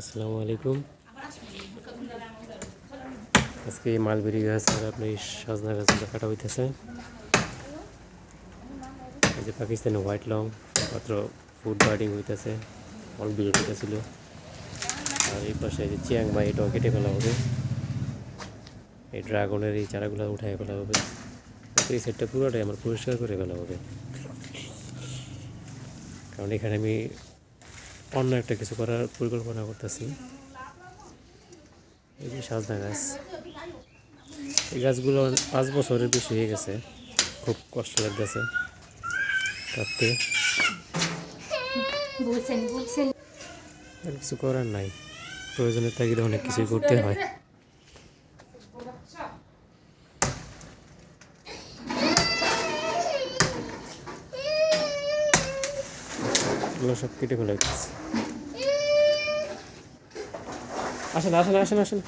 আসসালামু আলাইকুম। আজকে মালবেরি গাছ আর আপনি সজনা গাছগুলো কাটা হইতেছে। এই যে পাকিস্তানি হোয়াইট লং, মাত্র ফুড বার্ডিং হইতেছে, অল বিয়ে হইতেছিল আর এই পাশে যে যে চিয়াংমাই এটাও কেটে ফেলা হবে। এই ড্রাগনের এই চারাগুলো উঠাই ফেলা হবে। এই সেটটা পুরোটাই আমার পরিষ্কার করে ফেলা হবে। কারণ এখানে আমি অন্য একটা কিছু করার পরিকল্পনা করতেছি। এই যে সাজনা গাছ। এই গাছগুলো পাঁচ বছরের বেশি হয়ে গেছে। খুব কষ্ট লাগতেছে। কাটতে। কিছু করার নাই। প্রয়োজনের তাগিদে অনেক কিছুই করতে হয়। এগুলো সব কেটে ফেলে আসেন আসেন আসেন আসেন।